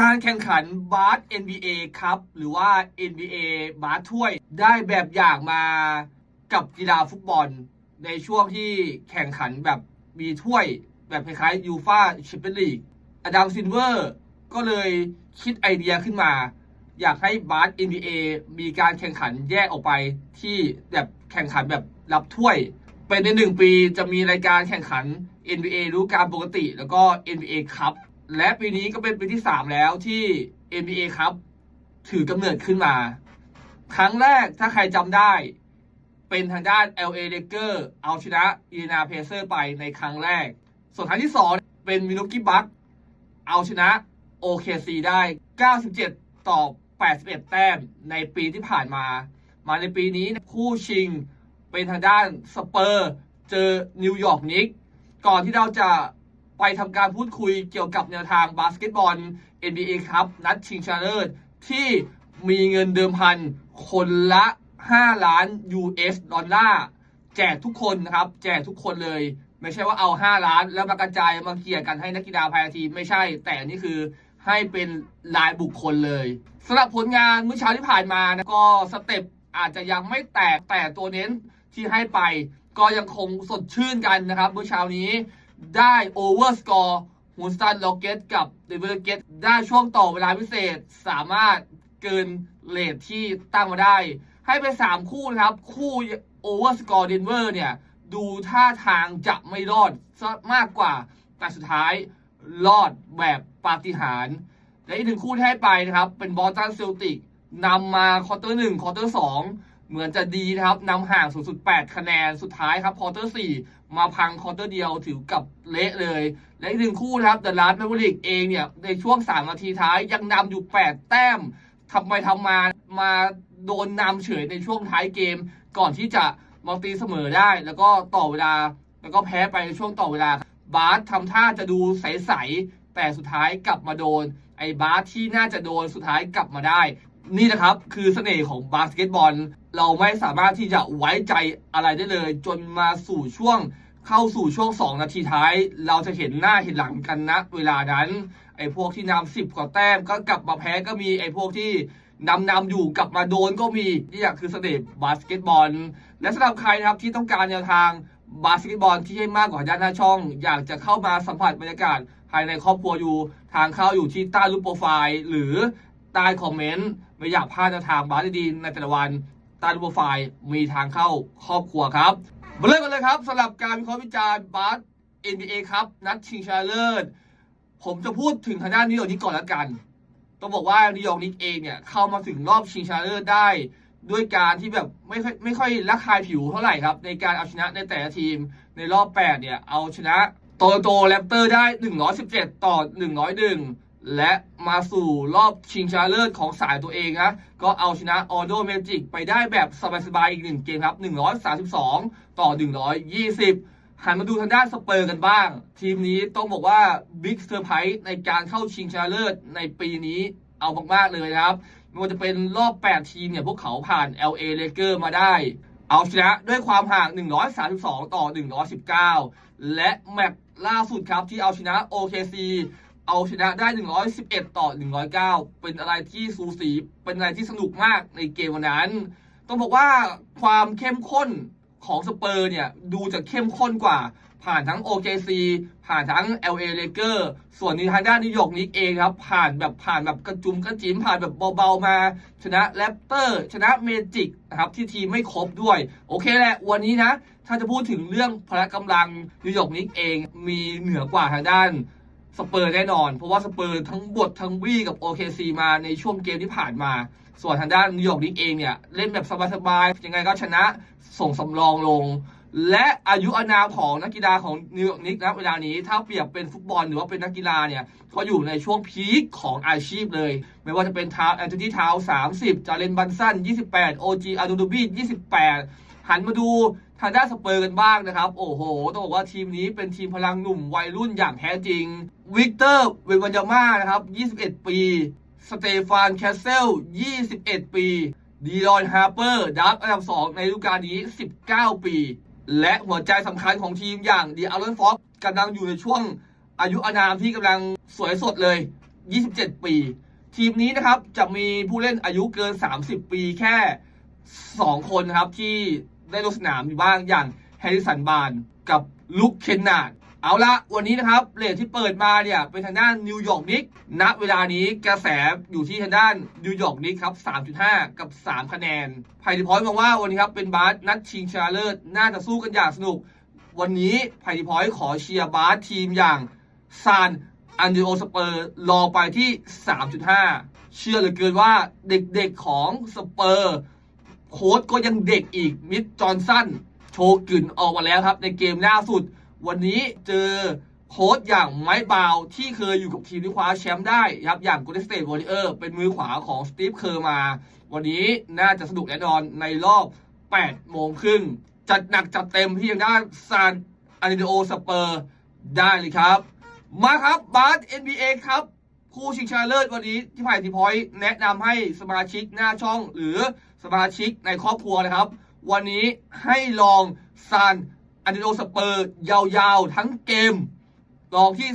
การแข่งขันบาส NBA ครับ หรือว่า NBA บาสถ้วยได้แบบอย่างมากับกีฬาฟุตบอล ในช่วงที่แข่งขันแบบมีถ้วย แบบคล้ายๆยูฟาแชมเปี้ยนลีกอดัมซินเวอร์ก็เลยคิดไอเดียขึ้นมา อยากให้บาส NBA มีการแข่งขันแยกออกไปที่แบบแข่งขันแบบรับถ้วยเป็นในหนึ่งปีจะมีรายการแข่งขัน NBA ฤดูกาลปกติ แล้วก็ NBA ครับ และปีนี้ก็เป็นปีที่3แล้วที่ NBA ครับ ถือกำเนิดขึ้นมา ครั้งแรกถ้าใครจำได้ เป็นทางด้าน LA Lakers เอาชนะอีนาเพเซอร์ไปในครั้งแรก ส่วนครั้งที่2เป็นมินุกิบัคเอาชนะ OKC ได้ 97 ต่อ 81 แต้มในปีที่ผ่านมา มาในปีนี้คู่ชิงเป็นทางด้านสเปอร์ เจอนิวยอร์กนิกก่อนที่เราจะ ไปทำการพูดคุยเกี่ยวกับแนวทางบาสเกตบอล NBA ครับนัดชิงชนะเลิศที่มีเงินเดิมพัน คนละ 5 ล้าน US ดอลลาร์แจกทุกคนนะครับ แจกทุกคนเลย ไม่ใช่ว่าเอา 5 ล้าน แล้วมากระจายมาเกี่ยกันให้นักกีฬาภายในทีมไม่ใช่ แต่นี่คือให้เป็นรายบุคคลเลยสำหรับผลงานเมื่อเช้าที่ผ่านมานะก็สเต็ปอาจจะยังไม่แตกแต่ตัวเน้นที่ให้ไป ก็ยังคงสดชื่นกันนะครับเมื่อเช้านี้ ได้โอเวอร์สกอร์ฮูสตันล็อกเก็ตกับเดวิลเกตได้ช่วงต่อเวลาพิเศษสามารถเกินเลทที่ตั้งมาได้ ให้ไป3คู่นะครับ คู่โอเวอร์สกอร์เดนเวอร์เนี่ย ดูท่าทางจะไม่รอดซะมากกว่า แต่สุดท้ายรอดแบบปาฏิหาริย์และอีกหนึ่งคู่ที่ให้ไปนะครับ เป็นบอสตันเซลติกนำมาควอเตอร์หนึ่งควอเตอร์สองเหมือนจะดีนะครับนำห่างสูงสุด 8 คะแนนสุดท้ายครับควอเตอร์สี่ มาพังควอเตอร์เดียวถือกับเละเลย และอีกหนึ่งคู่นะครับเดอะลาสแมเวริกเองเนี่ย ในช่วง 3 นาทีท้ายยังนำอยู่ 8 แต้มทำไปทำมามาโดนนำเฉยในช่วงท้ายเกม ก่อนที่จะมาตีเสมอได้ แล้วก็ต่อเวลา แล้วก็แพ้ไปในช่วงต่อเวลา บาสทำท่าจะดูใสๆแต่สุดท้ายกลับมาโดน ไอ้บาสที่น่าจะโดนสุดท้ายกลับมาได้ นี่นะครับคือเสน่ห์ของบาสเกตบอล เราไม่สามารถที่จะไว้ใจอะไรได้เลย จนมาสู่ช่วง เข้าสู่ช่วง 2 นาทีท้าย เราจะเห็นหน้าเห็นหลังกันนะเวลานั้น ไอ้พวกที่นำสิบกว่าแต้มก็กลับมาแพ้ก็มีไอ้พวกที่นำนำอยู่กลับมาโดนก็มีนี่คือเสน่ห์บาสเกตบอล และสำหรับใครนะครับที่ต้องการแนวทางบาสเกตบอลที่ให้มากกว่าด้านหน้าช่อง อยากจะเข้ามาสัมผัสบรรยากาศ ภายในครอบครัวอยู่ทางเข้าอยู่ที่ใต้รูปโปรไฟล์ หรือใต้คอมเมนต์ไม่อยากพลาดแนวทางบาสดีๆในแต่ละวันใต้รูปโปรไฟล์มีทางเข้าครอบครัวครับ มาเริ่มกันเลยครับสำหรับการวิเคราะห์วิจารณ์บาส NBA ครับนัดชิงชนะเลิศผมจะพูดถึงทางด้านนิวยอร์กนิกก่อนแล้วกัน ต้องบอกว่านิวยอร์กนิกเองเนี่ยเข้ามาถึงรอบชิงชนะเลิศได้ ด้วยการที่แบบไม่ค่อยไม่ค่อยระคายผิวเท่าไหร่ครับ ในการเอาชนะในแต่ละทีมในรอบ 8 เนี่ย เอาชนะโตโตแรปเตอร์ได้ 117 ต่อ 101 และมาสู่รอบชิงชนะเลิศของสายตัวเองนะ ก็เอาชนะออโดเมจิกไปได้แบบสบายๆอีกหนึ่งเกมครับ 132 ต่อ 120 หันมาดูทางด้านสเปอร์กันบ้าง ทีมนี้ต้องบอกว่าบิ๊กเซอร์ไพรส์ในการเข้าชิงชนะเลิศในปีนี้เอามากๆเลยนะครับไม่ว่าจะเป็นรอบ 8 ทีมเนี่ย พวกเขาผ่าน LA l a k e r มาได้ เอาชนะด้วยความห่าง 132 ต่อ 119 และแมตช์ล่าสุดครับที่เอาชนะ OKC เอาชนะได้ 111 ต่อ 109 เป็นอะไรที่สูสี เป็นอะไรที่สนุกมากในเกมวันนั้น ต้องบอกว่าความเข้มข้นของสเปอร์เนี่ย ดูจะเข้มข้นกว่า ผ่านทั้ง OKC ผ่านทั้ง LA Lakers ส่วนในทางด้านนิวยอร์กนิกเองครับ ผ่านแบบผ่านแบบกระจุมกระจิมผ่านแบบเบาๆมา ชนะแรปเตอร์ชนะเมจิกนะครับ ที่ทีมไม่ครบด้วย โอเคแหละ วันนี้นะ ถ้าจะพูดถึงเรื่องพละกำลังนิวยอร์กนิกเองมีเหนือกว่าทางด้าน สเปอร์แน่นอน เพราะว่าสเปอร์ทั้งบททั้งวี่กับ OKC มาในช่วงเกมที่ผ่านมา ส่วนทางด้านนิวยอร์กนิกเองเนี่ยเล่นแบบสบายๆยังไงก็ชนะส่งสำรองลง และอายุอานามของนักกีฬาของนิวยอร์กนิกนะเวลานี้ถ้าเปรียบเป็นฟุตบอลหรือว่าเป็นนักกีฬาเนี่ยเขาอยู่ในช่วงพีคของอาชีพเลย ไม่ว่าจะเป็นทาวแอนโทนีทาว30จาเลนบันสัน28โอจีอาดูดูบี28หันมาดูทางด้านสเปอร์กันบ้างนะครับ โอ้โห ต้องบอกว่าทีมนี้เป็นทีมพลังหนุ่มวัยรุ่นอย่างแท้จริง วิกเตอร์เวนวันยาม่านะครับ 21 ปี สเตฟานแคสเซล 21 ปี ดีรอนฮาร์เปอร์ดับอันดับ 2 ในฤดูกาลนี้ 19 ปี และหัวใจสำคัญของทีมอย่างดีอารอนฟ็อกกำลังอยู่ในช่วงอายุอานามที่กำลังสวยสดเลย 27 ปี ทีมนี้นะครับจะมีผู้เล่นอายุเกิน 30 ปีแค่ 2 คนนะครับที่ได้ลงสนามอยู่บ้างอย่างแฮร์ริสันบานกับลุคเคนนาร์ด เอาละวันนี้นะครับเลทที่เปิดมาเนี่ยเป็นทางด้านนิวยอร์กนิกณเวลานี้กระแสอยู่ที่ทางด้านนิวยอร์กนิกครับ3.5 กับ 3 คะแนนไพดิพอยต์มองว่าวันนี้ครับเป็นบาสนัดชิงชนะเลิศน่าจะสู้กันอย่างสนุก วันนี้ไพดิพอยต์ขอเชียร์บาสทีมอย่างซานอันเดโอสเปอร์รอไปที่ 3.5 เชื่อเหลือเกินว่าเด็กๆของสเปอร์โค้ดก็ยังเด็กอีกมิดจอห์นสันโชว์กลิ่นออกมาแล้วครับในเกมล่าสุด วันนี้เจอโค้ดอย่างไมค์บาวที่เคยอยู่กับทีมที่คว้าแชมป์ได้ครับอย่าง Golden State Warrior เป็นมือขวาของสตีฟเคอร์มา วันนี้น่าจะสนุกแน่นอนในรอบ 8 โมงครึ่ง จัดหนักจัดเต็มที่ยังได้ซานอาริโอสเปอร์ได้เลยครับ มาครับบาส NBA ครับ คู่ชิงชนะเลิศวันนี้ที่ผ่านทีพอยต์แนะนำให้สมาชิกหน้าช่องหรือสมาชิกในครอบครัวนะครับ วันนี้ให้ลองซาน อันดโอสเปอร์ยาวๆ ทั้งเกมลองที่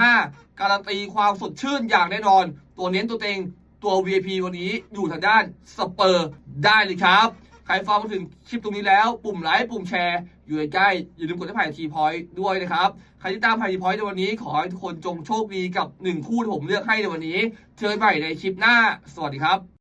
3.5 การันตีความสดชื่นอย่างแน่นอน ตัวเน้นตัวเต็งตัว VIP วันนี้อยู่ทางด้านสเปอร์ได้เลยครับ ใครฟังมาถึงคลิปตรงนี้แล้ว ปุ่มไลค์ปุ่มแชร์ อยู่ใกล้อย่าลืมกดที่ผ่านทีพอยต์ด้วยนะครับ ใครที่ตามผ่านทีพอยต์ในวันนี้ ขอให้ทุกคนจงโชคดีกับ 1 คู่ที่ผมเลือกให้ในวันนี้ เจอกันใหม่ในคลิปหน้า สวัสดีครับ